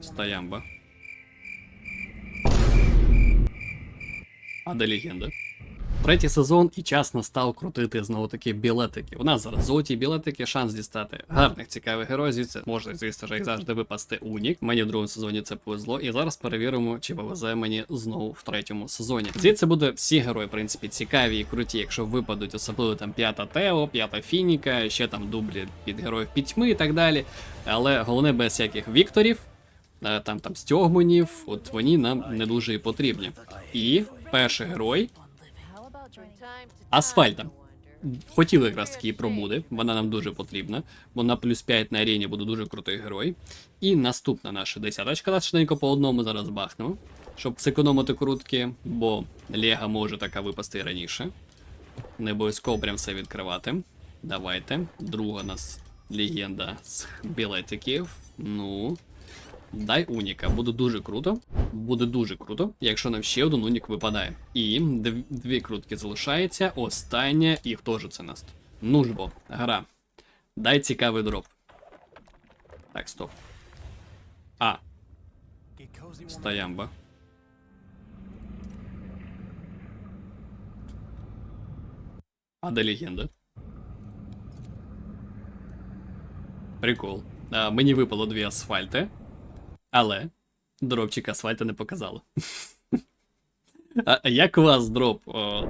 Стоямба. А де легенда? Третій сезон і час настав крутити знову таки білетики. У нас зараз золоті білетики, шанс дістати гарних цікавих героїв. Звідси може, звісно як завжди випасти унік. Мені в другому сезоні це повезло. І зараз перевіримо, чи повезе мені знову в третьому сезоні. Звідси буде всі герої, в принципі, цікаві і круті, якщо випадуть, особливо там п'ята Тео, п'ята Фініка, ще там дублі під героїв пітьми і так далі. Але головне без всяких вікторів. Е, Там там стягмунів, от вони нам не дуже і потрібні. І перший герой Асфальта. Хотіли якраз таки і пробуди, вона нам дуже потрібна, бо на плюс 5 на арені буде дуже крутий герой. І наступна наша десяточка, та швиденько по одному зараз бахнемо, щоб зекономити крутки, бо Лега може така випасти раніше. Не обов'язково прям все відкривати. Давайте. Друга нас легенда з білетиків. Ну. Дай Уніка, буде дуже круто. Буде дуже круто, якщо нам ще один Унік випадає. І дв- дві крутки залишається. Остання, і хто ж це нас? Ну ж бо, гра. Дай цікавий дроп. Так, стоп. А, стоямба. А де легенда? Прикол. А, мені випало дві асфальти, але дропчик асфальта не показало. А як у вас дроп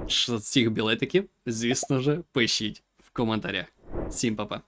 з цих білетиків? Звісно ж, пишіть в коментарях. Всім па-па.